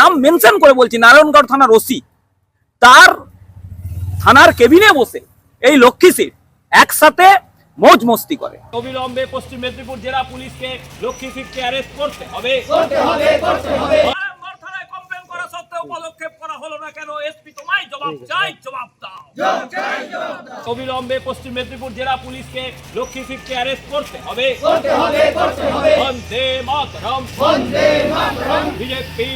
নাম মেনশন করে বলছি নারায়ণগড় থানার ওসি। তার থানার কেবিনে বসে এই লক্ষ্মী সিট একসাথে মৌজ মস্তি করে। অবিলম্বে পশ্চিম মেদিনীপুর জেলা পুলিশকে লক্ষ্মী সিটকে অ্যারেস্ট করতে হবে। করতে হবে করতে বারংবার থানায় কমপ্লেন করা সত্ত্বেও পদক্ষেপ করা হলো না কেন? এসপি তোমায় জবাব চাই জবাব দাও। অবিলম্বে পশ্চিম মেদিনীপুর জেলা পুলিশকে লক্ষ্মী সিটকে অ্যারেস্ট করতে হবে। বন্দে মাতরম। বিজেপি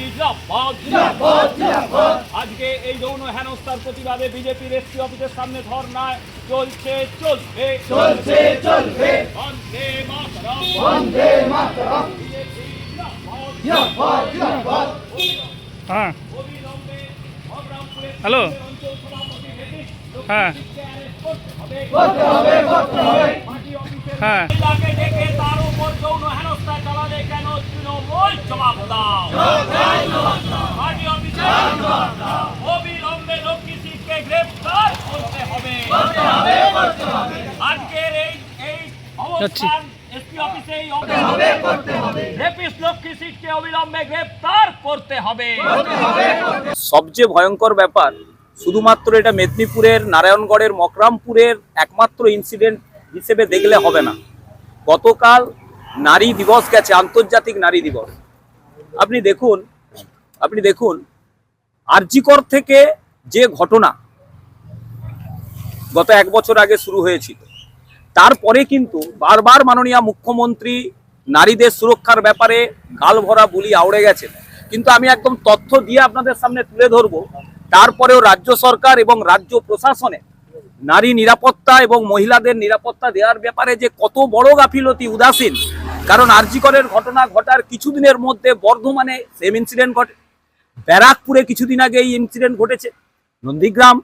আজকে এই যৌন হেনস্থার প্রতিবাদে বিজেপির এসপি অফিসের সামনে ধর্নায় চলছে চলবে। চলছে চলবে। বন্দে মাতরম। বন্দে মাতরম। হ্যাঁ। হ্যালো। হ্যাঁ। হ্যাঁ। অবিলম্বে আজকের এই এই অবস্থান এসপি অফিসে এই গ্রেফতার করতে হবে সবচেয়ে ভয়ঙ্কর ব্যাপার শুধুমাত্র এটা মেদিনীপুরের, নারায়ণগড়ের, মকরামপুরের একমাত্র ইনসিডেন্ট হিসেবে দেখলে হবে না। গতকাল নারী দিবস গেছে, আন্তর্জাতিক নারী দিবস। আপনি দেখুন আপনি দেখুন, আরজিকর থেকে যে ঘটনা গত এক বছর আগে শুরু হয়েছিল, তারপরে কিন্তু বারবার মাননীয় মুখ্যমন্ত্রী নারীদের সুরক্ষার ব্যাপারে গাল ভরা বুলি আউড়ে গেছেন। কিন্তু আমি একদম তথ্য দিয়ে আপনাদের সামনে তুলে ধরবো তারপরেও রাজ্য সরকার এবং রাজ্য প্রশাসনে নারী নিরাপত্তা এবং মহিলাদের নিরাপত্তা দেওয়ার ব্যাপারে যে কত বড় গাফিলতি, উদাসীন। কারণ আরজিকরের ঘটনা ঘটার কিছুদিনের মধ্যে বর্ধমানে সেম ইনসিডেন্ট ঘটে। ব্যারাকপুরে কিছুদিন আগে এই ইনসিডেন্ট ঘটেছে। নন্দীগ্রাম,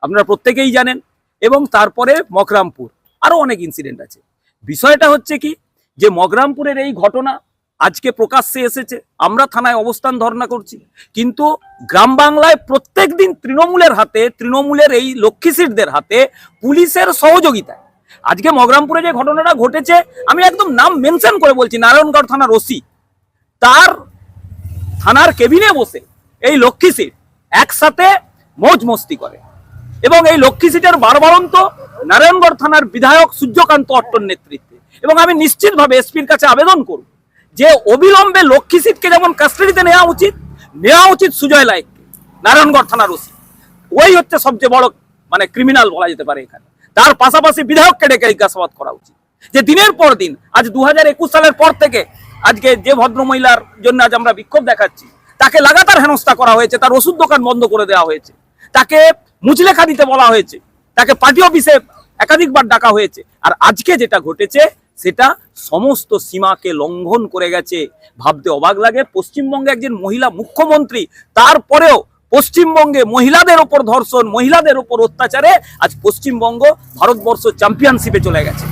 আপনারা প্রত্যেকেই জানেন। এবং তারপরে মকরামপুর। আরও অনেক ইনসিডেন্ট আছে। বিষয়টা হচ্ছে কি? যে মকরামপুরের এই ঘটনা আজকে প্রকাশ্যে এসেছে। আমরা থানায় অবস্থান ধর্ণা করছি। কিন্তু গ্রাম বাংলায় প্রত্যেক দিন তৃণমূলের হাতে, তৃণমূলের এই লক্ষ্মী সিটদের হাতে পুলিশের সহযোগিতায়। আজকে মগরামপুরে যে ঘটনাটা ঘটেছে, আমি একদম নাম মেনশন করে বলছি, নারায়ণগড় থানার ওসি। তার থানার কেবিনে বসে এই লক্ষ্মী সিট একসাথে মৌজ মস্তি করে। এবং এই লক্ষ্মী সিটের বারবারন্ত নারায়ণগড় থানার বিধায়ক সূর্যকান্ত অট্টর নেতৃত্বে। এবং আমি নিশ্চিতভাবে এসপির কাছে আবেদন করব যে অবিলম্বে লক্ষ্মী সিটকে যেমন কাস্টাডিতে নেওয়া উচিত নেওয়া উচিত সুজয় লাইককে, নারায়ণগড় থানার ওসি। ওই হচ্ছে সবচেয়ে বড় মানে ক্রিমিনাল বলা যেতে পারে এখানে। তার পাশাপাশি বিধায়ককে ডেকে জিজ্ঞাসাবাদ করা উচিত। যে দিনের পর দিন, আজ দু হাজার একুশ সালের পর থেকে আজকে যে ভদ্রমহিলার জন্য আজ আমরা বিক্ষোভ দেখাচ্ছি, তাকে লাগাতার হেনস্থা করা হয়েছে, তার ওষুধ দোকান বন্ধ করে দেওয়া হয়েছে, তাকে মুচলেখা দিতে বলা হয়েছে, তাকে পার্টি অফিসে একাধিকবার ডাকা হয়েছে। আর আজকে যেটা ঘটেছে সেটা সমস্ত সীমাকে লঙ্ঘন করে গেছে। ভাবতে অবাক লাগে, পশ্চিমবঙ্গে একজন মহিলা মুখ্যমন্ত্রী, তারপরেও পশ্চিমবঙ্গে মহিলাদের ওপর ধর্ষণ, মহিলাদের ওপর অত্যাচারে আজ পশ্চিমবঙ্গ ভারতবর্ষ চ্যাম্পিয়নশিপে চলে গেছে।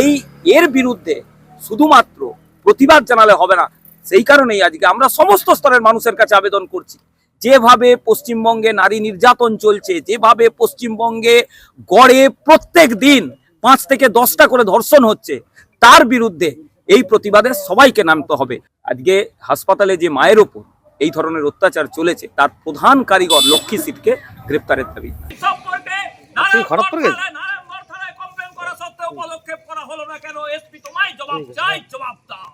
এই, এর বিরুদ্ধে শুধুমাত্র প্রতিবাদ জানালে হবে না, সেই কারণেই আজকে আমরা সমস্ত স্তরের মানুষের কাছে আবেদন করছি। যেভাবে পশ্চিমবঙ্গে নারী নির্যাতন চলছে, যেভাবে পশ্চিমবঙ্গে গড়ে প্রত্যেক দিন পাঁচ থেকে দশটা করে ধর্ষণ হচ্ছে তার বিরুদ্ধে এই প্রতিবাদে সবাইকে নামতে হবে। আজকে হাসপাতালে যে মায়ের ওপর এই ধরনের অত্যাচার চলেছে তার প্রধান কারিগর লক্ষ্মী সিটকে গ্রেপ্তারের দাবি। খারাপ গেছে? করা হলো না কেন? এসপি তোমায় জবাব চাই জবাব দাও।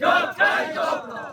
জয় জয় জয়